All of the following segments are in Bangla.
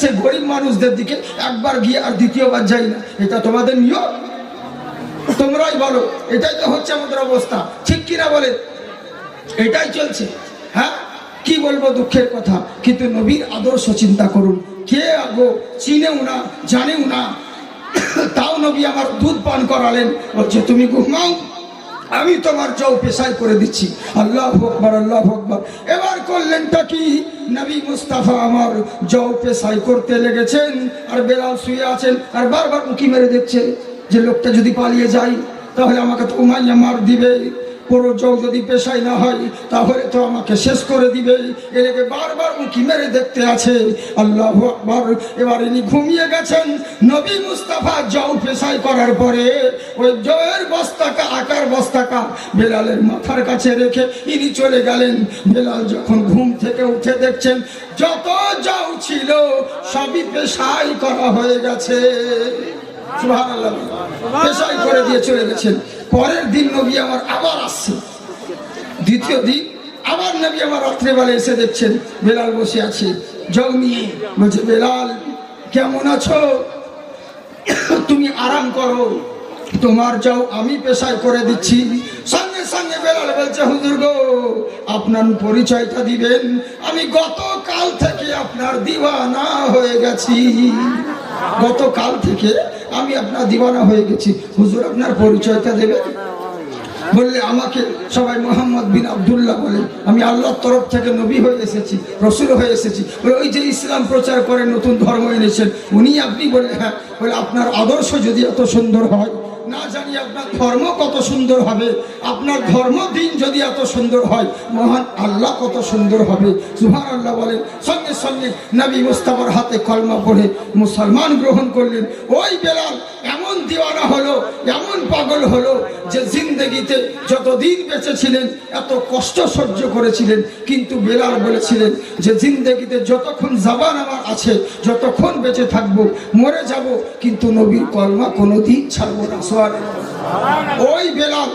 সে গরিব মানুষদের দিকে একবার গিয়ে আর দ্বিতীয়বার যাই না। এটা তোমাদের নিয়ম? তোমরাই বলো, এটাই তো হচ্ছে আমাদের অবস্থা। ঠিক কিনা বলে? এটাই চলছে। হ্যাঁ? কি বলব দুঃখের কথা? কিন্তু নবীর আদর্শ চিন্তা করুন। কে আগো? চিনেও না, জানেও না। তাও নবী আমার দুধ পান করালেন। বলছে, তুমি ঘুমাও আমি তোমার চৌ পেশায় করে দিচ্ছি। আল্লাহ আকবর আল্লাহ আকবর। এবার করলেনটা কি? নবী মুস্তাফা আমার জৌ পেশাই করতে লেগেছেন, আর বেলাল শুয়ে আছেন, আর বারবার উঁকি মেরে দেখছে যে লোকটা যদি পালিয়ে যায়, তাহলে আমাকে তো উমাইয়া মার দিবে। পুরো জল যদি পেশাই না হয়, তাহলে তো আমাকে শেষ করে দিবে। এটাকে বারবার উঁকি মেরে দেখতে আছে। আল্লাহ আকবর। এবার ইনি ঘুমিয়ে গেছেন। নবী মুস্তাফা জল পেশাই করার পরে ওই জয়ের বস্তাকা আকার বস্তাকা বেলালের মাথার কাছে রেখে ইনি চলে গেলেন। বেলাল যখন ঘুম থেকে উঠে দেখছেন, যত যাও ছিল সবই পেশাই করা হয়ে গেছে। পেশাই করে দিয়ে চলে গেছেন। পরের দিন নবী আমার আবার আসছে। দ্বিতীয় দিন আবার নবী আমার রাত্রেবেলা এসে দেখছেন, বেলাল বসে আছে। জল নিয়ে, বলছে, বেলাল, কেমন আছো? তুমি আরাম করো। তোমার যাও, আমি পেশায় করে দিচ্ছি। সঙ্গে সঙ্গে বেলাল বলছে, হুজুর গো, আপনার পরিচয়টা দিবেন। আমি গতকাল থেকে আপনার দিওয়ানা হয়ে গেছি। গতকাল থেকে আমি আপনার দিবানা হয়ে গেছি। হুজুর আপনার পরিচয়টা দেবেন বললে আমাকে সবাই মোহাম্মদ বিন আবদুল্লাহ বলে, আমি আল্লাহর তরফ থেকে নবী হয়ে এসেছি, রসুল হয়ে এসেছি। বলে, ওই যে ইসলাম প্রচার করে নতুন ধর্ম এনেছেন, উনি আপনি বলে হ্যাঁ। বলে, আপনার আদর্শ যদি এত সুন্দর হয় না জানি আপনার ধর্ম কত সুন্দর হবে, আপনার ধর্ম দিন যদি এত সুন্দর হয়, মহান আল্লাহ কত সুন্দর হবে। সুহান আল্লাহ বলেন, সঙ্গে সঙ্গে নবী মুস্তাফার হাতে কলমা পড়ে মুসলমান গ্রহণ করলেন। ওই বেলাল এমন দিওয়ানা হলো, এমন পাগল হলো যে জিন্দগিতে যতদিন বেঁচে ছিলেন এত কষ্ট সহ্য করেছিলেন, কিন্তু বেলাল বলেছিলেন যে জিন্দগিতে যতক্ষণ জাবান আমার আছে, যতক্ষণ বেঁচে থাকব, মরে যাব, কিন্তু নবীর কলমা কোনোদিন ছাড়ব না সোয়ার ওই বেলাল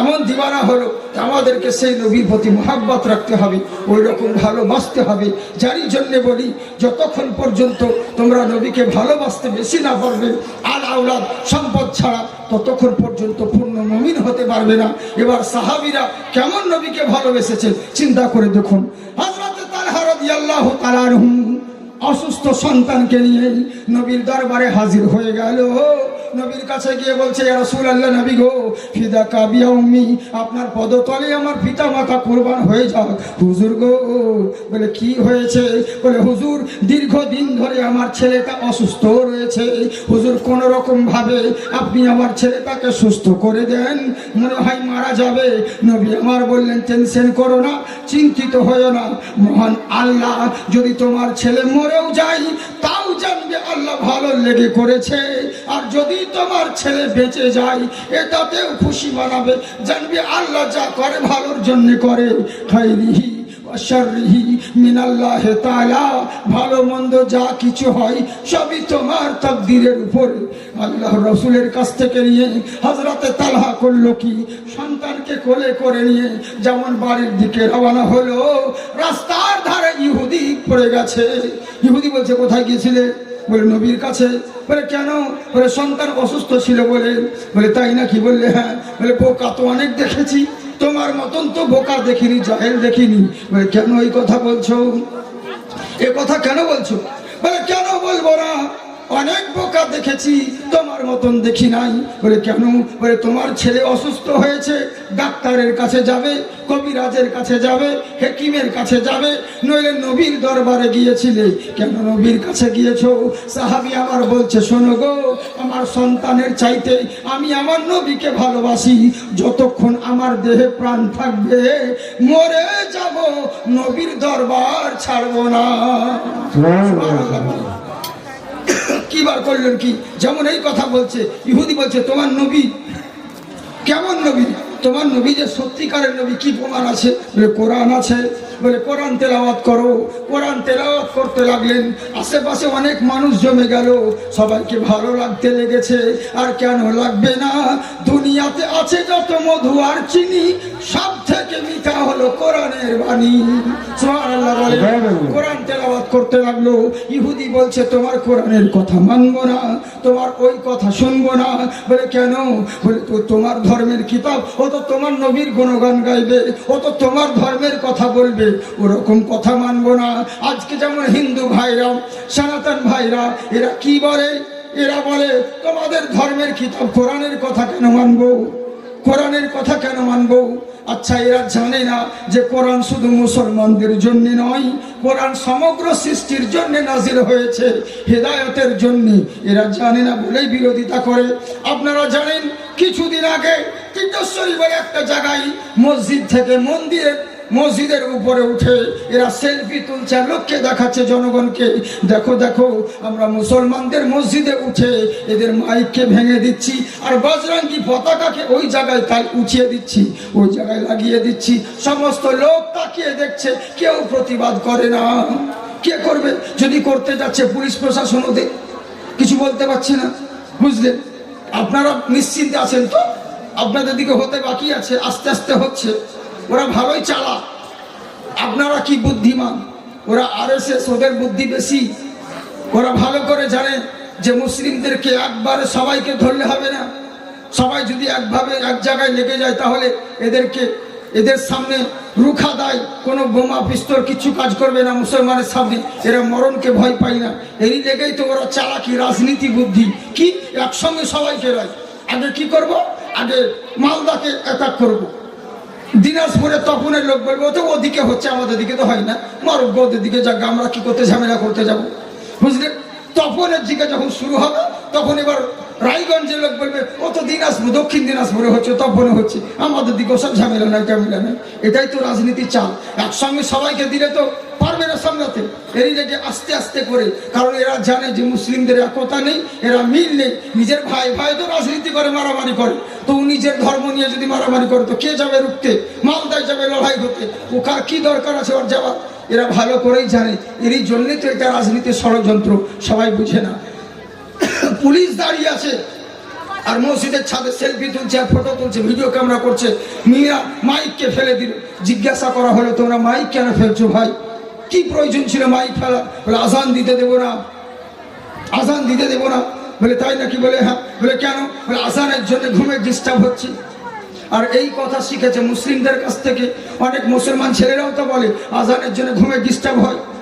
এমন দিবানা হলো আমাদেরকে সেই নবীর প্রতি মহাব্বত রাখতে হবে ওই রকম ভালোবাসতে হবে। যারই জন্যে বলি, যতক্ষণ পর্যন্ত তোমরা নবীকে ভালোবাসতে বেশি না পারবে আর আওলাদ সম্পদ ছাড়া ততক্ষণ পর্যন্ত পূর্ণ মমিন হতে পারবে না। এবার সাহাবিরা কেমন নবীকে ভালোবেসেছে, চিন্তা করে দেখুন। হাজরাতে তালহা রাদিয়াল্লাহু তাআলা আনহু অসুস্থ সন্তানকে নিয়ে নবীর দরবারে হাজির হয়ে গেল। নবীর কাছে গিয়ে বলছে রসুল আল্লাহ নবী গো, ফিদা কাবিয়া উম্মি আপনার পদতলে আমার পিতা মাতা কোরবান হয়ে যাক। হুজুর গো, বলে, কি হয়েছে? বলে, হুজুর, দীর্ঘদিন ধরে আমার ছেলেটা অসুস্থ রয়েছে। হুজুর কোন রকম ভাবে আপনি আমার ছেলেটাকে সুস্থ করে দেন, মনে হয় মারা যাবে। নবী আমার বললেন, টেনশন করো না, চিন্তিত হয়েও না। মহান আল্লাহ, যদি তোমার ছেলে মরেও যাই, তাও জানবে আল্লাহ ভালো লেগে করেছে। আর যদি তোমার ছেলে বেঁচে যায়, এটাতেও খুশি মানাবে জানবে আল্লাহ যা করে ভালোর জন্য করে। শাররিহি ভালো, মন্দ যা কিছু হয়, সবই তোমার তাকদীরের উপরে। আল্লাহ রসুলের কাছ থেকে নিয়ে হজরতে তালহা করল কি? সন্তানকে কোলে করে নিয়ে যেমন বাড়ির দিকে রওনা হলো, রাস্তার ধারে ইহুদি পড়ে গেছে। ইহুদি বলছে, কোথায় গিয়েছিলে? বলে, নবীর কাছে। বলে, কেন? বলে, সন্তান অসুস্থ ছিল বলে। বলে, তাই নাকি? বললে হ্যাঁ। বলে বোকা তো অনেক দেখেছি। তোমার মতন তো বোকা দেখিনি, জাহেল দেখিনি। কেন এই কথা বলছো? এ কথা কেন বলছো? বলে, কেন বলব না? অনেক বোকা দেখেছি তোমার মতন দেখি নাই। বলে কেন? বলে তোমার ছেলে অসুস্থ হয়েছে ডাক্তারের কাছে যাবে কবিরাজের কাছে যাবে হেকিমের কাছে যাবে নইলে নবীর দরবারে গিয়েছিলে। কেন নবীর কাছে গিয়েছো? সাহাবি আমার বলছে শোনো গো আমার সন্তানের চাইতে আমি আমার নবীকে ভালোবাসি। যতক্ষণ আমার দেহে প্রাণ থাকবে মরে যাব নবীর দরবার ছাড়বো না। কি বার করলেন কি? যেমন এই কথা বলছে ইহুদি বলছে তোমার নবী? কেমন নবী? তোমার নবী যে সত্যিকারের নবী কি প্রমাণ আছে? বলে কোরআন আছে। বলে কোরআন তেলাওয়াত করো। কোরআন তেলাওয়াত করতে লাগলেন। আশেপাশে অনেক মানুষ জমে গেল। সবাইকে ভালো লাগতে লেগেছে। আর কেন লাগবে না? দুনিয়াতে আছে যত মধু আর চিনি সব থেকে মিঠা হলো কোরআনের বাণী। কোরআন তেলাওয়াত করতে লাগল। ইহুদি বলছে তোমার কোরআনের কথা মানবো না। তোমার ওই কথা শুনব না। বলে কেন? বলে তোমার ধর্মের কিতাব ও তো তোমার নবীর গুণগান গাইবে, ও তো তোমার ধর্মের কথা বলবে, ওরকম কথা মানবো না। আজকে যেমন হিন্দু ভাইরা, সনাতন ভাইরা, এরা কি বলে? এরা বলে, তোমাদের ধর্মের কিতাব কোরআনের কথা কেন মানবো? কোরআনের কথা কেন মানবো? আচ্ছা এরা জানে না যে কোরআন শুধু মুসলমানদের জন্য নয়, কোরআন সমগ্র সৃষ্টির জন্য নাজির হয়েছে, হেদায়তের জন্য। এরা জানে না বলেই বিরোধিতা করে। আপনারা জানেন, কিছুদিন আগে বলে একটা জায়গায় মসজিদ থেকে মন্দিরের মসজিদের উপরে উঠে এরা সেলফি তুলছে, লোককে দেখাচ্ছে জনগণকে। দেখো দেখো, আমরা মুসলমানদের মসজিদে উঠে এদের মাইককে ভেঙে দিচ্ছি আর বজরঙ্গি পতাকাকে ওই জায়গায় তাই উঠিয়ে দিচ্ছি, ওই জায়গায় লাগিয়ে দিচ্ছি। সমস্ত লোক তাকিয়ে দেখছে, কেউ প্রতিবাদ করে না। কে করবে? যদি করতে যাচ্ছে পুলিশ প্রশাসন ওদের। কিছু বলতে পারছে না, বুঝলেন? আপনারা নিশ্চিন্তে আছেন তো? আপনাদের দিকে হতে বাকি আছে, আস্তে আস্তে হচ্ছে। ওরা ভালোই চালা আপনারা কি বুদ্ধিমান? ওরা আর এস এস ওদের বুদ্ধি বেশি। ওরা ভালো করে জানে যে মুসলিমদেরকে একবারে সবাইকে ধরলে হবে না। সবাই যদি একভাবে এক জায়গায় লেগে যায়, তাহলে এদেরকে, এদের সামনে রুখা দেয়। কোনো বোমা, পিস্তল কিছু কাজ করবে না মুসলমানের সামনে। এরা মরণকে ভয় পায় না। এই লেগেই তো ওরা চালাকি, রাজনীতি, বুদ্ধি। কি? একসঙ্গে সবাইকে রায় আগে কি করব? আগে মালদাকে অ্যাটাক করব। দিনাজপুরে তখনের লোক বলবে তো ওদিকে হচ্ছে, আমাদের দিকে তো হয় না। মারুক ওদের দিকে যাক, আমরা কি করতে, ঝামেলা করতে যাব? বুঝলে? তপনের দিকে যখন শুরু হবে, তখন এবার রায়গঞ্জের লোক বলবে, ও তো দিনাজপুর, দক্ষিণ দিনাজপুরে হচ্ছে, তপনে হচ্ছে। আমাদের দিকে সব ঝামেলা নাই ঝামেলা নাই। এটাই তো রাজনীতি চাল। একসঙ্গে সবাইকে দিলে তো পারবে না সামলাতে। এই লেগে আস্তে আস্তে করে, কারণ এরা জানে যে মুসলিমদের একতা নেই, এরা মিল নেই। নিজের ভাই ভাই তো রাজনীতি করে, মারামারি করে। তো নিজের ধর্ম নিয়ে যদি মারামারি করে, তো কে যাবে রুখতে? মালদায় যাবে লড়াই করতে ওখানে কি দরকার আছে ওর যাওয়ার? এরা ভালো করেই জানে। এরই জন্যই তো এটা রাজনীতির ষড়যন্ত্র। সবাই বুঝে না। পুলিশ দাঁড়িয়ে আছে। আর মসজিদের ছাদে সেলফি তুলছে ফটো তুলছে ভিডিও ক্যামেরা করছে। মিয়া মাইককে ফেলে দিল। জিজ্ঞাসা করা হলো, তোমরা মাইক কেন ফেলছো ভাই? কি প্রয়োজন ছিল মাইক ফেলা? বলে, আজান দিতে দেবো না। আজান দিতে দেবো না? বলে, তাই নাকি? বলে হ্যাঁ। বলে, কেন? বলে, আজানের জন্য ঘুমের ডিস্টার্ব হচ্ছে। আর এই কথা শিখেছে মুসলিমদের কাছ থেকে। অনেক মুসলমান ছেলেরাও তো বলে, আজানের জন্য ঘুমের ডিস্টার্ব হ্যাঁ।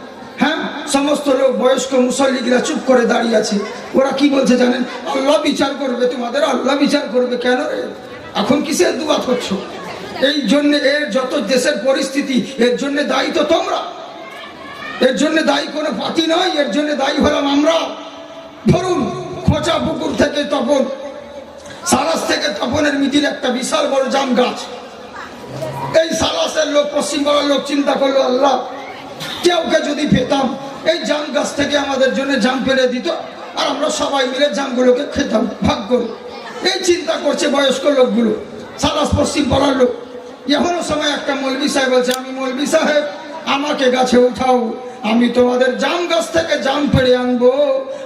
সমস্ত লোক বয়স্ক মুসল্লিগরা চুপ করে দাঁড়িয়ে আছে। ওরা কি বলছে জানেন? আল্লাহ বিচার করবে তোমাদের, আল্লাহ বিচার করবে। কেন রে? এখন কিসের দুবাত করছ? এই জন্য এর যত দেশের পরিস্থিতি, এর জন্য দায়ী তো তোমরা। এর জন্য দায়ী কোনো পাতি নয়, এর জন্য দায়ী হলাম আমরা। ধরুন, খোঁচা পুকুর থেকে তপন, সারাস থেকে তপনের মিটির একটা বিশাল বড় জাম গাছ। এই সালাসের লোক, পশ্চিমবঙ্গের লোক চিন্তা করল, আল্লাহ, কেউকে যদি পেতাম এই জাম গাছ থেকে আমাদের জন্য জাম ফেলে দিত, আর আমরা সবাই মিলে জামগুলোকে খেতাম, ভাগ করে। এই চিন্তা করছে বয়স্ক লোকগুলো, সালাস পশ্চিম পাড়ার লোক। এখনও সময় একটা মৌলবি সাহেব বলছে, আমি মৌলবি সাহেব, আমাকে গাছে উঠাও, আমি তোমাদের জাম গাছ থেকে জাম পেড়ে আনব,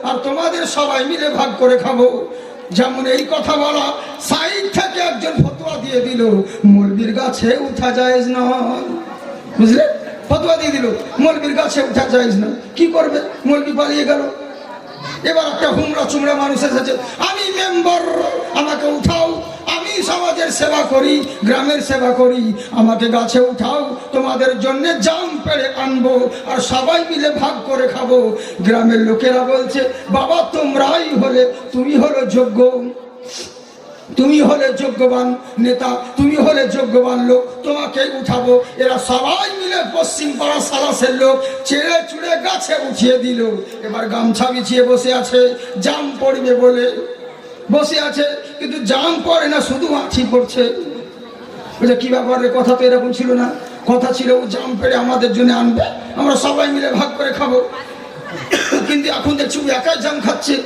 আর তোমাদের সবাই মিলে ভাগ করে খাব। যেমন এই কথা বলা, সাইড থেকে একজন ফতোয়া দিয়ে দিল মৌলবির গাছে উঠা যায় নয় বুঝলে? ফতোয়া দিয়ে দিল, মৌলবির গাছে উঠা যায় না। কি করবে? মৌলবি পালিয়ে গেল। এবার একটা হুমরা চুমরা মানুষ এসেছে, আমি মেম্বার আমাকে উঠাও, আমি সমাজের সেবা করি, গ্রামের সেবা করি, আমাকে গাছে উঠাও, তোমাদের জন্য জাম পেড়ে আনব, আর সবাই মিলে ভাগ করে খাব। গ্রামের লোকেরা বলছে, বাবা, তোমরাই হলে, তুমি হলো যোগ্য। তুমি হলে যোগ্যবান নেতা, তুমি হলে যোগ্যবান লোক, তোমাকে উঠাবো। এরা সবাই মিলে পশ্চিম পাড়া সালাসের লোক ছেড়ে চুড়ে গাছে উঠিয়ে দিল। এবার গামছা বিছিয়ে বসে আছে, জাম পড়বে বলে। বসে আছে, কিন্তু জাম পড়ে না, শুধু আছি পড়ছে। বলছে কি ব্যাপার কথা তো এরকম ছিল না। কথা ছিল, ও জাম পেড়ে আমাদের জন্য আনবে। আমরা সবাই মিলে ভাগ করে খাব। কিন্তু এখন দেখছি একাই জাম খাচ্ছে।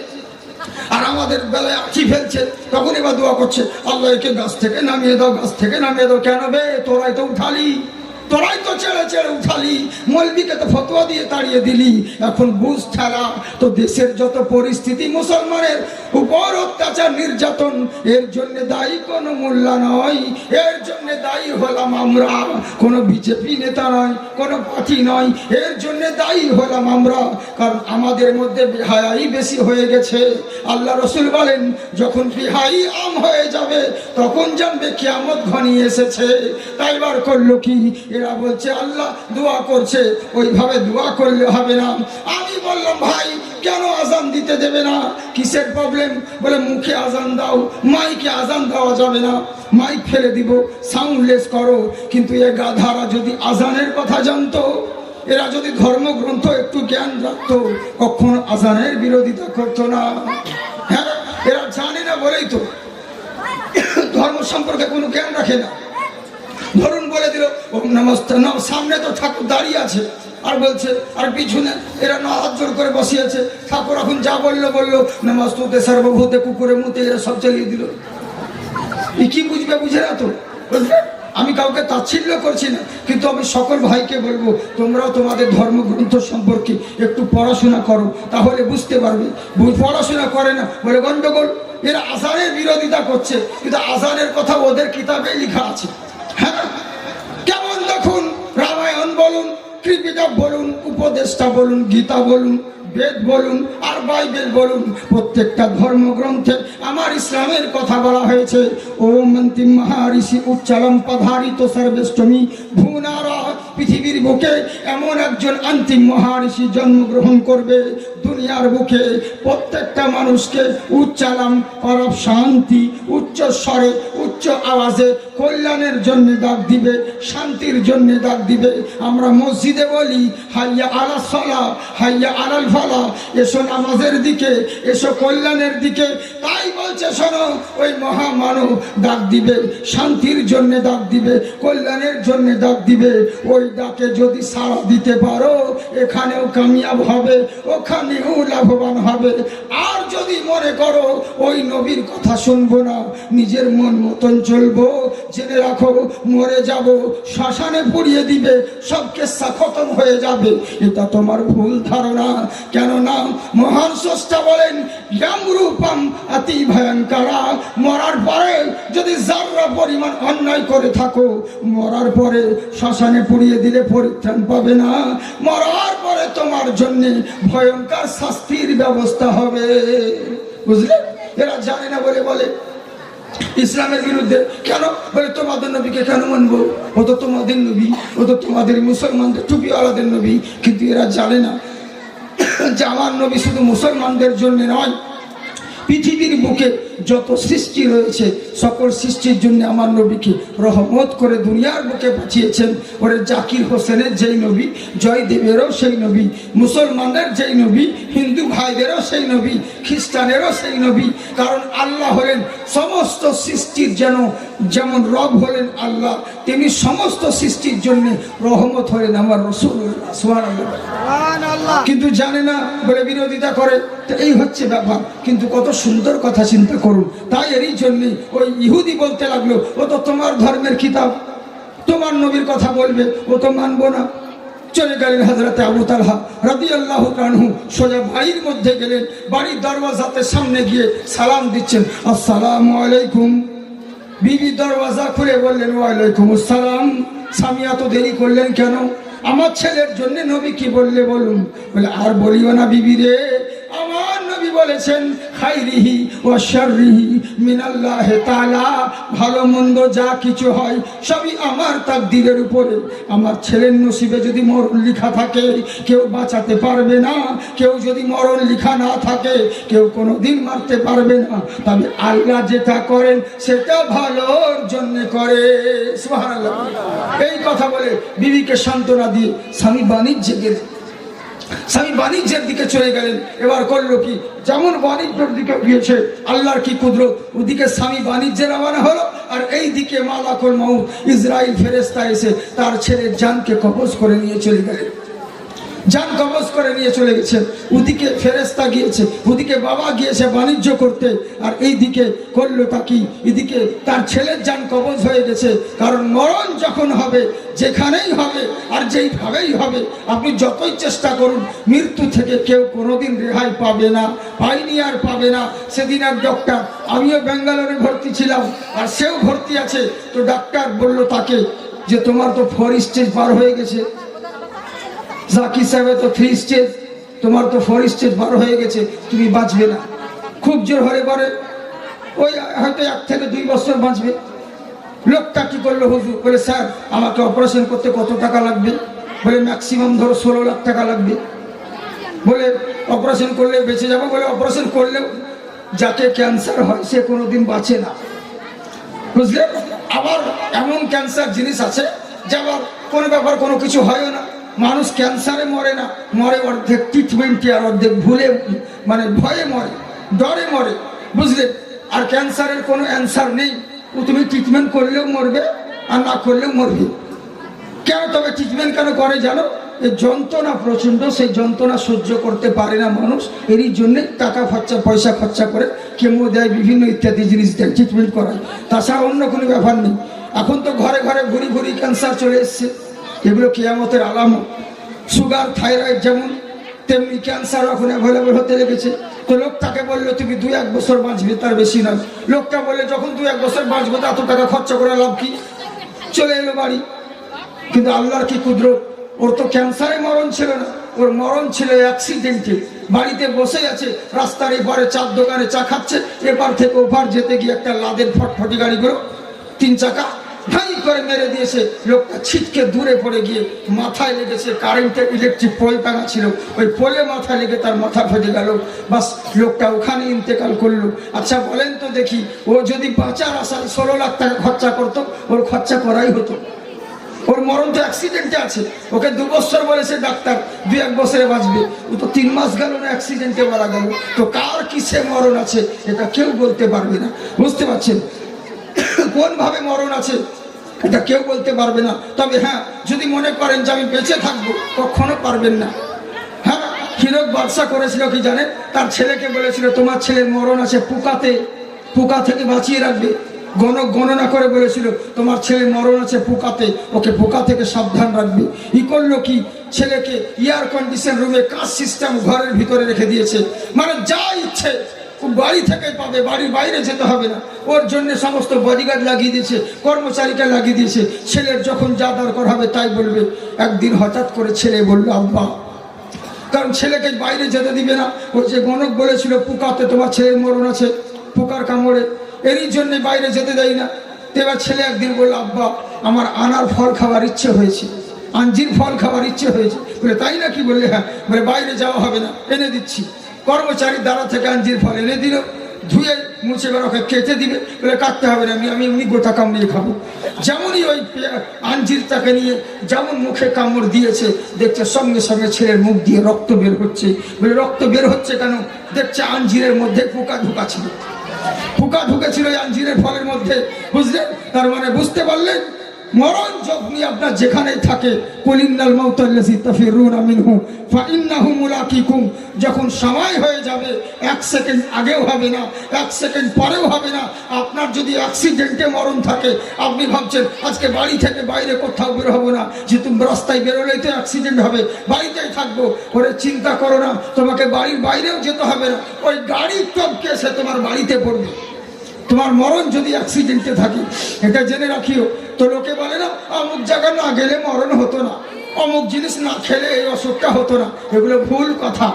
আর আমাদের বেলায় আঁচি ফেলছে। তখন এবার দোয়া করছে, আল্লাহ, একে গাছ থেকে নামিয়ে দাও, গাছ থেকে নামিয়ে দাও। কেন বে? তোরাই তো উঠালি। তোরাই তো ছেড়ে ছেড়ে উঠালি। মলবিকে তো ফতোয়া দিয়ে তাড়িয়ে দিলি। এখন বুঝ ছাড়া তো দেশের যত পরিস্থিতি মুসলমানের উপর অত্যাচার, নির্যাতন, এর জন্য দায়ী কোনো মোল্লা নয়। এর জন্য দায়ী হলাম আমরা। কোনো বিজেপি নেতা নয়, কোনো পার্টি নয়। এর জন্য দায়ী হলাম আমরা। কারণ আমাদের মধ্যে বেহায়াই বেশি হয়ে গেছে। আল্লাহ রসুল বলেন, যখন বিহাই আম হয়ে যাবে, তখন জানবে কিয়ামত ঘনিয়ে এসেছে। তাই বার করল কি? এরা বলছে, আল্লাহ দোয়া করছে, ওইভাবে দোয়া করলে হবে না। আমি বললাম, ভাই, কেন আজান দিতে দেবে না? কিসের প্রবলেম বলে, মুখে আজান দাও, মাইকে আজান দেওয়া যাবে না। মাইক ফেলে দিব সাউন্ডলেস করো। কিন্তু এ গাধারা যদি আজানের কথা জানতো, এরা যদি ধর্মগ্রন্থ একটু জ্ঞান রাখতো, কখন আজানের বিরোধিতা করতো না। হ্যাঁ এরা জানে না বলেই তো। ধর্ম সম্পর্কে কোনো জ্ঞান রাখে না। ধরুন বলে দিল, ওম নমস্তে নম সামনে তো ঠাকুর দাঁড়িয়ে আছে। আর বলছে, আর পিছনে এরা না, হাত জোর করে বসিয়েছে। ঠাকুর এখন যা বলল বলল, নমস্তুতে সর্বভূতে কুকুরে মুতে, এরা সব চালিয়ে দিল। কি বুঝবে, বুঝে না তো? বুঝলে আমি কাউকে তাচ্ছিল্য করছি না, কিন্তু আমি সকল ভাইকে বলব, তোমরাও তোমাদের ধর্মগ্রন্থ সম্পর্কে একটু পড়াশোনা করো, তাহলে বুঝতে পারবে। পড়াশোনা করে না, বলে, গন্ডগোল, এরা আজানের বিরোধিতা করছে। কিন্তু আজানের কথা ওদের কিতাবে লেখা আছে। হ্যাঁ? কেমন দেখুন রামায়ণ বলুন কৃপিকা বলুন উপদেষ্টা বলুন গীতা বলুন বেদ বলুন আর বাইবেল বলুন, প্রত্যেকটা ধর্মগ্রন্থে আমার ইসলামের কথা বলা হয়েছে। ওম অন্তিম মহারিষি উচ্চালম পধারিত সর্বেষ্টমী ভুনারা পৃথিবীর বুকে এমন একজন অন্তিম মহারিষি জন্মগ্রহণ করবে। দুনিয়ার বুকে প্রত্যেকটা মানুষকে উচ্চালাম পরব শান্তি, উচ্চ স্বরে, উচ্চ আওয়াজে কল্যাণের জন্য ডাক দিবে, শান্তির জন্য ডাক দিবে। আমরা মসজিদে বলি, হাইয়া আলা সলা, হাইয়া আলাল ফালা এসো নামাজের দিকে, এসো কল্যাণের দিকে। তাই বলছে, শোনো, ওই মহামানব ডাক দিবে, শান্তির জন্য ডাক দিবে, কল্যাণের জন্য ডাক দিবে। ওই ডাকে যদি সাড়া দিতে পারো, এখানেও কামিয়াব হবে, ওখানেও লাভবান হবে। আর যদি মনে করো ওই নবীর কথা শুনব না, নিজের মন মতন চলবো, জেনে রাখো, মরে যাব, শ্মশানে পুড়িয়ে দিবে সব কেসা খতম হয়ে যাবে, এটা তোমার ভুল ধারণা। কেননা মহান স্রষ্টা বলেন রূপম অতি ভয়ঙ্করা মরার পরে যদি যাররা পরিমাণ অন্যায় করে থাকো, মরার পরে শ্মশানে পুড়িয়ে দিলে পরিত্রাণ পাবে না। মরার তোমার জন্য ভয়ঙ্কর শাস্তির ব্যবস্থা হবে। বুঝলে? এরা জানে না বলে বলে। ইসলামের বিরুদ্ধে কেন? বলে তোমাদের নবীকে কেন মানবো? ও তো তোমাদের নবী, ও তো তোমাদের মুসলমানদের টুপিওয়ালাদের নবী, কিন্তু এরা জানে না যে আমার নবী শুধু মুসলমানদের জন্য নয়, পৃথিবীর বুকে যত সৃষ্টি রয়েছে সকল সৃষ্টির জন্য আমার নবীকে রহমত করে দুনিয়ার বুকে পাঠিয়েছেন। ওরে জাকির হোসেনের যেই নবী জয়দেবেরও সেই নবী মুসলমানদের যেই নবী হিন্দু ভাইদেরও সেই নবী খ্রিস্টানেরও সেই নবী। কারণ আল্লাহ হলেন সমস্ত সৃষ্টির যেন যেমন রব হলেন আল্লাহ তিনি সমস্ত সৃষ্টির জন্য রহমত হলেন আমার সুবহানাল্লাহ। কিন্তু জানে না বলে বিরোধিতা করে তো এই হচ্ছে ব্যাপার। কিন্তু কত সুন্দর কথা চিন্তা করুন। তাই এরই জন্য ওই ইহুদি বলতে লাগল, ও তো তোমার ধর্মের কিতাব তোমার নবীর কথা বলবে, ও তো মানবো না। চলে গেলেন হাজরাতে আবু তালহা রাদি আল্লাহ কানহু সোজা বাড়ির মধ্যে গেলেন। বাড়ির দরওয়াজাতে সামনে গিয়ে সালাম দিচ্ছেন। আসসালামু আলাইকুম। বিবি দরওয়াজা খুলে বললেন ওয়ালাইকুম আসসালাম স্বামী এত দেরি করলেন কেন? আমার ছেলের জন্য নবী কি বললে বলুন? বলে, আর বলিও না বিবি রে, আমার বলেছেন, খাইরিহি ও শাররিহি মিনাল্লাহ তাআলা, ভালো মন্দ যা কিছু হয় সবই আমার উপরে। আমার ছেলের নসিবে যদি মরণ লেখা থাকে, কেউ বাঁচাতে পারবে না। কেউ যদি মরণ লেখা না থাকে, কেউ কোনো দিন মারতে পারবে না। তবে আল্লাহ যেটা করেন, সেটা ভালোর জন্য করে। এই কথা বলে বিবিকে সান্ত্বনা দিয়ে স্বামী বাণিজ্যে গেলেন স্বামী বাণিজ্যের দিকে চলে গেলেন। এবার করল কি? যেমন বাণিজ্যের দিকে গিয়েছে, আল্লাহর কি কুদরত? ওদিকে স্বামী বাণিজ্যে রওনা হলো, আর এই দিকে মালাকুল মাউ ইসরায়েল ফেরেস্তা এসে তার ছেলের জানকে কবজ করে নিয়ে চলে গেলেন। যান কবজ করে নিয়ে চলে গেছেন ওদিকে ফেরেস্তা গিয়েছে, ওদিকে বাবা গিয়েছে বাণিজ্য করতে। আর এই দিকে করল তা কি? এদিকে তার ছেলের যান কবজ হয়ে গেছে। কারণ মরণ যখন হবে, যেখানেই হবে আর যেইভাবেই হবে, আপনি যতই চেষ্টা করুন, মৃত্যু থেকে কেউ কোনোদিন রেহাই পাবে না পাইনি আর পাবে না। সেদিন আর ডক্টর আমিও ব্যাঙ্গালোরে ভর্তি ছিলাম, আর সেও ভর্তি আছে। তো ডাক্তার বলল তাকে যে তোমার তো ফোর স্টেজ পার হয়ে গেছে। জাকির সাহেবের তো থ্রি স্টেজ তোমার তো ফোর স্টেজ পার হয়ে গেছে, তুমি বাঁচবে না। খুব জোর হলে পরে ওই হয়তো এক থেকে দুই বছর বাঁচবে। লোকটা কি করল হুজুর? বলে, স্যার, আমাকে অপারেশন করতে কত টাকা লাগবে? বলে ম্যাক্সিমাম ধরো ষোলো লাখ টাকা লাগবে। বলে অপারেশন করলে বেঁচে যাব? বলে অপারেশন করলেও যাকে ক্যান্সার হয়, সে কোনোদিন বাঁচে না। বুঝলে আবার এমন ক্যান্সার জিনিস আছে, যে আবার কোনো ব্যাপার কোনো কিছু হয়ও না। মানুষ ক্যান্সারে মরে না, মরে অর্ধেক ট্রিটমেন্টে আর অর্ধেক ভুলে মানে ভয়ে মরে, ডরে মরে, বুঝলে? আর ক্যান্সারের কোনো অ্যান্সার নেই। ও তুমি ট্রিটমেন্ট করলেও মরবে, আর না করলেও মরবে। কেন তবে ট্রিটমেন্ট কেন করে জানো? যন্ত্রণা প্রচণ্ড সেই যন্ত্রণা সহ্য করতে পারে না মানুষ। এরই জন্যে টাকা খরচা, পয়সা খরচা করে কেমো দেয়, বিভিন্ন ইত্যাদি জিনিস দেয় ট্রিটমেন্ট করায়। তাছাড়া অন্য কোনো ব্যাপার নেই। এখন তো ঘরে ঘরে ঘুরি ঘুরি ক্যান্সার চলে এসছে। এগুলো কেয়ামতের আলামত। সুগার, থাইরয়েড যেমন, তেমনি ক্যান্সার এখন অ্যাভেলেবল হতে লেগেছে। তো লোকটাকে বলল, তুমি দু এক বছর বাঁচবে, তার বেশি নয়। লোকটা বললে, যখন দু এক বছর বাঁচবো এত টাকা খরচা করে লাভ কি? চলে এলো বাড়ি। কিন্তু আল্লাহর কি কুদরত? ওর তো ক্যান্সারে মরণ ছিল না। ওর মরণ ছিল অ্যাক্সিডেন্টে বাড়িতে বসে আছে, রাস্তার এপারে চার দোকানে চা খাচ্ছে। এপার থেকে ওপার যেতে গিয়ে একটা লাদের ফটফটি গাড়িগুলো, তিন চাকা ঠাই করে মেরে দিয়েছে। লোকটা ছিটকে দূরে পড়ে গিয়ে মাথায় লেগেছে। কারেন্টের ইলেকট্রিক পোল টাঙা ছিল। ওই পোলে মাথা লেগে তার মাথা ফেটে গেল। বাস, লোকটা ওখানে ইন্তেকাল করল। আচ্ছা বলেন তো দেখি, ও যদি বাঁচার আশায় ষোলো লাখ টাকা খরচা করতো, ওর খরচা করাই হতো। ওর মরণ তো অ্যাক্সিডেন্টে আছে। ওকে দু বছর বলেছে ডাক্তার, দু এক বছরে বাঁচবে। ও তো তিন মাস গেল না অ্যাক্সিডেন্টে মারা গেল। তো কার কিসে মরণ আছে, এটা কেউ বলতে পারবে না। বুঝতে পারছেন? কোন ভাবে মরণ আছে? এটা কেউ বলতে পারবে না। তবে হ্যাঁ যদি মনে করেন যে আমি বেঁচে থাকব, কখনো পারবেন না। হ্যাঁ হিরক বাদশা করেছিল কি জানেন? তার ছেলেকে বলেছিল, তোমার ছেলের মরণ আছে পুকাতে, পোকা থেকে বাঁচিয়ে রাখবে। গণ গণনা করে বলেছিল, তোমার ছেলে মরণ আছে পোকাতে, ওকে পোকা থেকে সাবধান রাখবে। ই করল কি? ছেলেকে এয়ার কন্ডিশন রুমে কাজ সিস্টেম ঘরের ভিতরে রেখে দিয়েছে। মানে যা ইচ্ছে বাড়ি থেকে পাবে, বাড়ির বাইরে যেতে হবে না। ওর জন্য সমস্ত বডিগার্ড লাগিয়ে দিয়েছে, কর্মচারীকে লাগিয়ে দিয়েছে। ছেলের যখন যা দরকার হবে তাই বলবে। একদিন হঠাৎ করে ছেলে বলল, আব্বা, কারণ ছেলেকে বাইরে যেতে দিবে না। ও যে গণক বলেছিল, পোকাতে তোমার ছেলের মরণ আছে, পোকার কামড়ে। এরই জন্য বাইরে যেতে দেয় না। এবার ছেলে একদিন বলল, আব্বা, আমার আনার ফল খাওয়ার ইচ্ছে হয়েছে। আঞ্জির ফল খাওয়ার ইচ্ছে হয়েছে। বলে, তাই না কি বললে হ্যাঁ। বলে, বাইরে যাওয়া হবে না, এনে দিচ্ছি। কর্মচারীর দ্বারা থেকে আঞ্জির ফল এনে দিল, ধুয়ে মুছে এবার ওকে কেটে দিবে। বলে, কাটতে হবে না, আমি আমি এমনি গোটা কামড়িয়ে খাব। যেমনই ওই আঞ্জির তাকে নিয়ে যেমন মুখে কামড় দিয়েছে, দেখছে সঙ্গে সঙ্গে ছেলের মুখ দিয়ে রক্ত বের হচ্ছে। বলে, রক্ত বের হচ্ছে কেন? দেখছে আঞ্জিরের মধ্যে পোকা ঢুকা ছিল। পোকা ঢুকেছিল আঞ্জিরের ফলের মধ্যে বুঝলেন তার মানে বুঝতে পারলেন? মরণ যখনই আপনার যেখানেই থাকে কুলিন্নাল মাউতাল্লাযী তাফিরুনা মিনহু ফাইন্নাহু মুলাকিকুম। যখন সময় হয়ে যাবে, এক সেকেন্ড আগেও হবে না, এক সেকেন্ড পরেও হবে না। আপনার যদি অ্যাক্সিডেন্টে মরণ থাকে, আপনি ভাবছেন, আজকে বাড়ি থেকে বাইরে কোথাও বের হব না, যে তুমি রাস্তায় বেরোলেই তো অ্যাক্সিডেন্ট হবে, বাড়িতেই থাকব। ওরে চিন্তা করো না, তোমাকে বাড়ির বাইরেও যেতে হবে না, ওই গাড়ির টপকে সে তোমার বাড়িতে পড়বে। তোমার মরণ যদি অ্যাক্সিডেন্টে থাকে, এটা জেনে রাখিও। তো লোকে বলে না অমুক জায়গা না গেলে মরণ হতো না। অমুক জিনিস না খেলে এই অসুখটা হতো না। এগুলো ভুল কথা।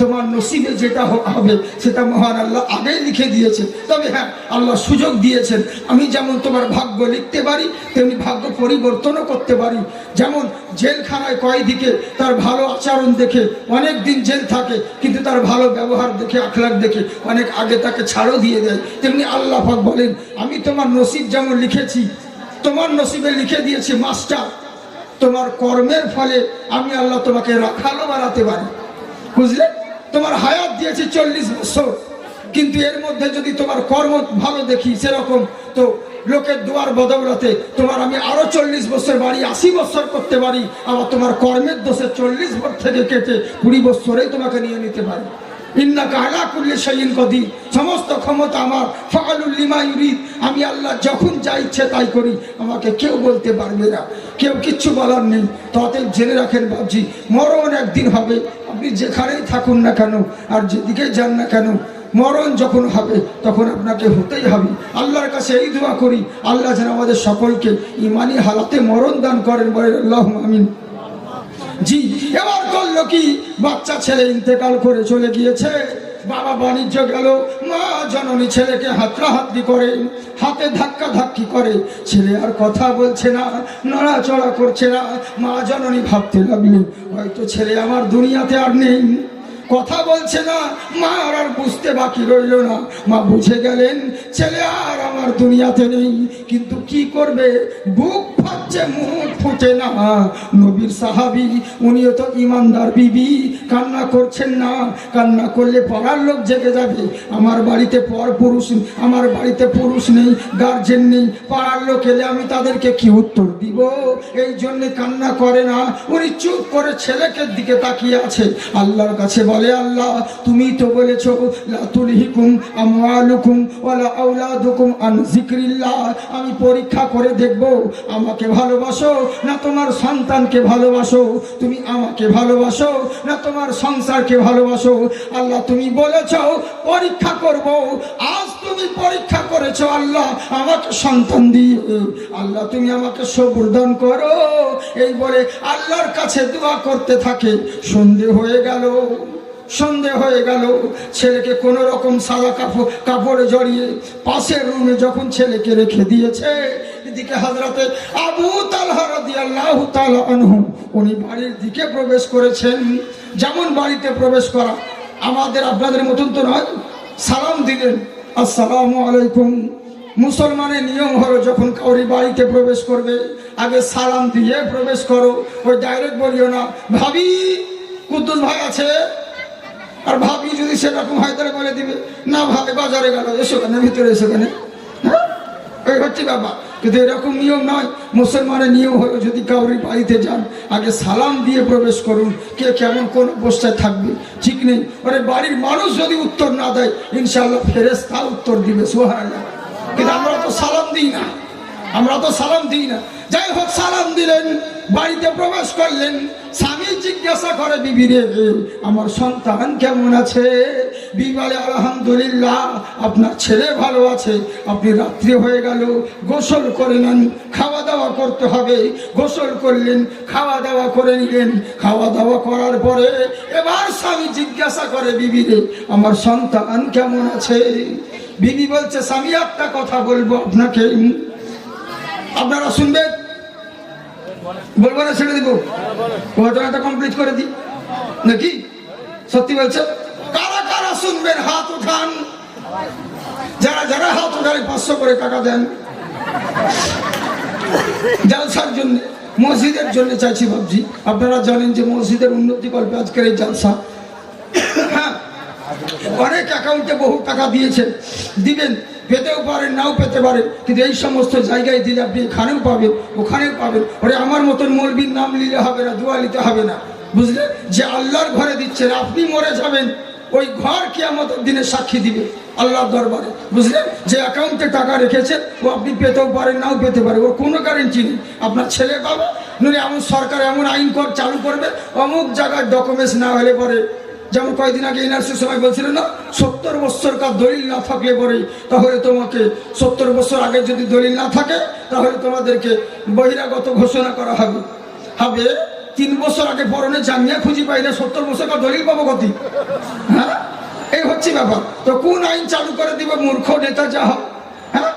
তোমার নসিবে যেটা হবে, সেটা মহান আল্লাহ আগেই লিখে দিয়েছে তবে হ্যাঁ আল্লাহ সুযোগ দিয়েছেন। আমি যেমন তোমার ভাগ্য লিখতে পারি, তেমনি ভাগ্য পরিবর্তনও করতে পারি। যেমন জেলখানায় কয়েদিকে তার ভালো আচরণ দেখে, অনেক দিন জেল থাকে, কিন্তু তার ভালো ব্যবহার দেখে আখলাক দেখে, অনেক আগে তাকে ছাড়ও দিয়ে দেয়। তেমনি আল্লাহ পাক বলেন, আমি তোমার নসিব যেমন লিখেছি তোমার নসিবে লিখে দিয়েছি, মাস্টার। তোমার কর্মের ফলে আমি আল্লাহ তোমাকে রাখালো বাড়াতে পারি। বুঝলে? তোমার হায়াত দিয়েছি চল্লিশ বছর। কিন্তু এর মধ্যে যদি তোমার কর্ম ভালো দেখি, সেরকম তো লোকের দুয়ার বদৌলতে তোমার আমি আরও চল্লিশ বছর বাড়ি, আশি বছর করতে পারি। আবার তোমার কর্মের দোষে চল্লিশ বছর থেকে কেটে কুড়ি বছরেই তোমাকে নিয়ে নিতে পারি। ইন্না কালা করলে কদি সমস্ত ক্ষমতা আমার। ফাকালুল লিমা ইউরিদ। আমি আল্লাহ যখন যা ইচ্ছে তাই করি। আমাকে কেউ বলতে পারবে না। কেউ কিচ্ছু বলার নেই। তাতে জেনে রাখেন বাবজি মরণ একদিন হবে। আপনি যেখানেই থাকুন না কেন, আর যেদিকে যান না কেন, মরণ যখন হবে, তখন আপনাকে হতেই হবে। আল্লাহর কাছে এই দোয়া করি। আল্লাহ যেন আমাদের সকলকে ইমানি হালাতে মরণ দান করেন বলেন। আল্লাহ আমিন। জি, এবার করল কি? বাচ্চা ছেলে ইন্তেকাল করে চলে গিয়েছে। বাবা বাণিজ্য গেল, মা জননী ছেলেকে হাতড়াহাতড়ি করে, হাতে ধাক্কা ধাক্কি করে। ছেলে আর কথা বলছে না, নড়াচড়া করছে না। মা জননী ভাবতে লাগলেন হয়তো ছেলে আমার দুনিয়াতে আর নেই। কথা বলছে না, মা আর আর বুঝতে বাকি রইল না। মা বুঝে গেলেন, ছেলে আর আমার দুনিয়াতে নেই। কিন্তু কি করবে? বুক ফাটছে মুখ ফুটে না। নবীর সাহাবি, উনিও তো ইমানদার বিবি। কান্না করছেন না। কান্না করলে লোক জেগে যাবে। আমার বাড়িতে পর পুরুষ, আমার বাড়িতে পুরুষ নেই গার্জেন নেই। পাড়ার লোক এলে আমি তাদেরকে কি উত্তর দিব? এই জন্য কান্না করে না। উনি চুপ করে ছেলেকে দিকে তাকিয়ে আছে। আল্লাহর কাছে বলে, আল্লাহ তুমি তো বলেছ আমি পরীক্ষা করে দেখব। আমাকে ভালোবাসো, না তোমার সন্তানকে ভালোবাসো। তুমি আমাকে ভালোবাসো, না তোমার সংসারকে ভালোবাসো। আল্লাহ, তুমি বলেছ, পরীক্ষা করব। আজ তুমি পরীক্ষা করেছ, আল্লাহ, আমাকে সন্তান দিয়ে, আল্লাহ, তুমি আমাকে সবুরদান করো। এই বলে আল্লাহর কাছে দোয়া করতে থাকে। সন্ধে হয়ে গেল, সন্ধে হয়ে গেল। ছেলেকে কোন রকম সাদা কাপড় কাপড়ে জড়িয়ে পাশের রুমে যখন ছেলেকে রেখে দিয়েছে এদিকে হাজরাতে আবু তালহা রাদিয়াল্লাহু তাআলা আনহু, উনি বাড়ির দিকে প্রবেশ করেছেন। যেমন বাড়িতে প্রবেশ করা আমাদের আপনাদের মতন তো নয়। সালাম দিলেন, আসসালামু আলাইকুম। মুসলমানের নিয়ম হলো যখন কাউরি বাড়িতে প্রবেশ করবে, আগে সালাম দিয়ে প্রবেশ করো। ওই ডাইরেক্ট বলিও না, ভাবি, কুদ্দুস ভাই আছে? আর ভাবি যদি সেরকম হয় তাহলে বলে দিবে, না ভাই বাজারে গেল, এসো কেন, ভিতরে এসো কেন? হ্যাঁ? এই হচ্ছে বাবা কিন্তু এরকম নিয়ম নয়। মুসলমানের নিয়ম হলো যদি কাউরি বাড়িতে যান, আগে সালাম দিয়ে প্রবেশ করুন, কে কেমন কোন অবস্থায় থাকবে, ঠিক নেই। মানে বাড়ির মানুষ যদি উত্তর না দেয় ইনশাল্লাহ ফেরেস তা উত্তর দিবে সোহার কিন্তু আমরা তো সালাম দিই না। আমরা তো সালাম দিই না। যাই হোক, সালাম দিলেন, বাড়িতে প্রবেশ করলেন। স্বামী জিজ্ঞাসা করে, বিবি রে, আমার সন্তান কেমন আছে? বিবি বলে, আলহামদুলিল্লাহ, আপনার ছেলে ভালো আছে। আপনি রাত্রি হয়ে গেল, গোসল করে নেন, খাওয়া দাওয়া করতে হবে। গোসল করলেন, খাওয়া দাওয়া করে নিলেন। খাওয়া দাওয়া করার পরে এবার স্বামী জিজ্ঞাসা করে, বিবি রে, আমার সন্তান কেমন আছে? বিবি বলছে, স্বামী, একটা কথা বলব আপনাকে। আপনারা শুনবেন বলব না, ছেড়ে দিব। ঘটনাটা কমপ্লিট করে দিই। নাকি? সত্যি বলছে? কারা কারা শুনবেন? হাত উঠান। যারা যারা হাত উঠান পাঁচশো করে টাকা দেন। জালসার জন্য, মসজিদের জন্য চাইছি ভাবছি। আপনারা জানেন যে মসজিদের উন্নতি করবে আজকের এই জালসা। হ্যাঁ অনেক অ্যাকাউন্টে বহু টাকা দিয়েছেন। দিবেন, পেতেও পারেন, নাও পেতে পারেন, কিন্তু এই সমস্ত জায়গায় দিলে আপনি এখানেও পাবেন, ওখানেও পাবেন। ওরে আমার মতন মৌলবীর নাম নিলে হবে না, দোয়া নিতে হবে না। বুঝলেন যে আল্লাহর ঘরে দিচ্ছেন, আপনি মরে যাবেন, ওই ঘর কিয়ামতের দিনে সাক্ষী দিবে, আল্লাহর দরবারে। বুঝলেন যে অ্যাকাউন্টে টাকা রেখেছেন, ও আপনি পেতেও পারেন, নাও পেতে পারে ওর কোনো গ্যারেন্টি নেই। আপনার ছেলে বাবা, নইলে এমন সরকার, এমন আইন কর চালু করবে, অমুক জায়গার ডকুমেন্টস না হলে পরে যেমন কয়েকদিন আগে এনআরসির সময় বলছিলেন না, সত্তর বছর কার দলিল না থাকলে পরে তাহলে তোমাকে সত্তর বছর আগে যদি দলিল না থাকে, তাহলে তোমাদেরকে বহিরাগত ঘোষণা করা হবে। হবে? তিন বছর আগে পরনে জামিয়া খুঁজি পাই না, সত্তর বছর কার দলিল পাবো কতি? হ্যাঁ? এই হচ্ছে ব্যাপার। তো কোন আইন চালু করে দিবে মূর্খ নেতা যা হয়? হ্যাঁ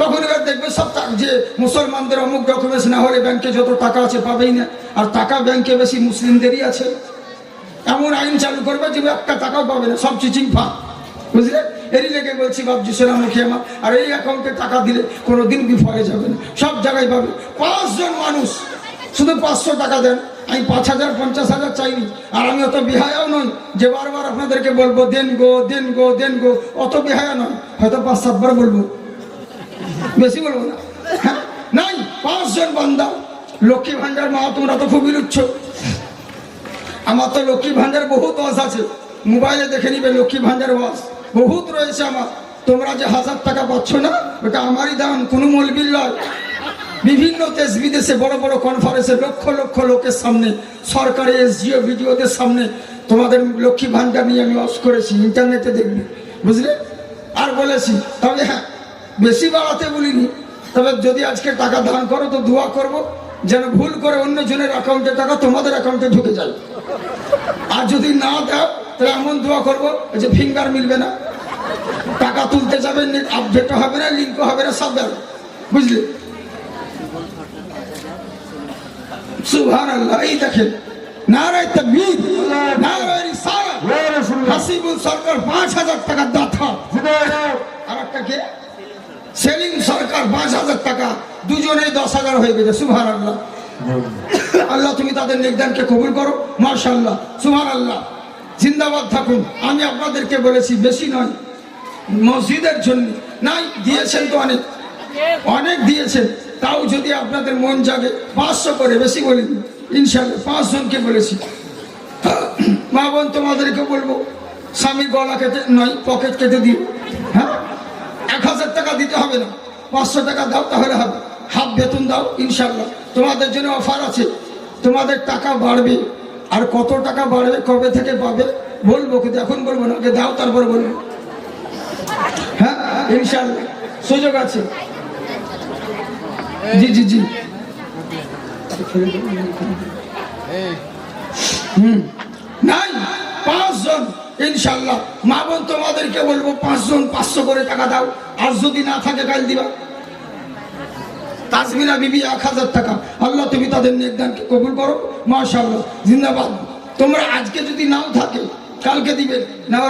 তখন এবার দেখবে সব যে মুসলমানদের অমুক ডকুমেন্টস না হলে ব্যাংকে যত টাকা আছে পাবেই না। আর টাকা ব্যাংকে বেশি মুসলিমদেরই আছে। এমন আইন চালু করবে যে একটা টাকাও পাবে না, সব চিচিং ফাঁক। বুঝলে? এরই লেগে বলছি বাবজি সোনামুখী আমার। আর এই অ্যাকাউন্টে টাকা দিলে কোনো দিন বিফলে যাবে না? সব জায়গায় পাবে। পাঁচজন মানুষ, শুধু পাঁচশো টাকা দেন। আমি পাঁচ হাজার, পঞ্চাশ হাজার চাইনি। আর আমি অত বিহায়াও নই যে বারবার আপনাদেরকে বলব, দেন গো দেন গো দেন গো। অত বিহায়া নয়। হয়তো পাঁচ, সাতবার বলব। বেশি বলব না। হ্যাঁ? নাই, পাঁচজন বান্দা। লক্ষ্মী ভান্ডার মা, তোমরা তো খুবই লুচ্ছ। আমার তো লক্ষ্মী ভান্ডার বহুত ওয়াজ আছে। মোবাইলে দেখে নিবে, লক্ষ্মী ভান্ডার ওয়াজ। বহুত রয়েছে আমার। তোমরা যে হাজার টাকা পাচ্ছ না, ওটা আমারই দান, কোনো মলবিল নয়। বিভিন্ন দেশ বিদেশে বড় বড় কনফারেন্সে লক্ষ লক্ষ লোকের সামনে, সরকারি এসজিও ভিডিওদের সামনে তোমাদের লক্ষ্মী ভাণ্ডার নিয়ে আমি ওয়াজ করেছি, ইন্টারনেটে দেখবি। বুঝলে? আর বলেছি, তবে হ্যাঁ বেশি বাড়াতে বলিনি। তবে যদি আজকে টাকা দান করো, তো দোয়া করব। যেন ভুল করে অন্য জনের অ্যাকাউন্টে টাকা তোমাদের অ্যাকাউন্টে ঢুকে যায়। আর যদি না দাও তাহলে এমন দোয়া করব যে ফিঙ্গার মিলবে না। টাকা তুলতে যাবে আপডেটও হবে না লিঙ্কও হবে না সব যাবে বুঝলে? সুবহান আল্লাহ এই দেখেন নারায় তকবীর নারায় রিসালাত হাসিবুল সরকার পাঁচ হাজার টাকার দাতা। আর একটা কে? সেলিম সরকার পাঁচ হাজার টাকা, দুজনেই দশ হাজার হয়ে গেছে সুবহান আল্লাহ আল্লাহ তুমি তাদের নির্দানকে কবুল করো মার্শাল্লাহ সুবহান আল্লাহ জিন্দাবাদ থাকুন। আমি আপনাদেরকে বলেছি, বেশি নয়, মসজিদের জন্য নাই, দিয়েছেন তো অনেক। অনেক দিয়েছেন। তাও যদি আপনাদের মন জাগে, পাঁচশো করে, বেশি বলিনি। ইনশাল্লাহ পাঁচজনকে বলেছি। মা বোন, তোমাদেরকে বলব স্বামীর গলা কেটে নয়, পকেট কেটে দিও। হ্যাঁ? দিতে হবে না। পাঁচশো টাকা দাও তাহলে হবে। হাফ বেতন দাও ইনশাল্লাহ তোমাদের জন্য অফার আছে। তোমাদের টাকা বাড়বে। আর কত টাকা বাড়বে, কবে থেকে পাবে, বলব কিন্তু এখন বলব না। দাও, তারপর বলব। হ্যাঁ ইনশাল্লাহ সুযোগ আছে। জি জি জি। হুম। নাই, পাঁচজন। ইনশাল্লাহ মা বোন, তোমাদেরকে বলব, পাঁচজন পাঁচশো করে টাকা দাও। আর যদি না থাকে কাল দিবা। তাজমিনা বিবি এক হাজার টাকা। আল্লাহ, তুমি তাদের নেকদানকে কবুল করো। মাশাল্লাহ জিন্দাবাদ। তোমরা আজকে যদি নাও থাকে, কালকে দিবে। না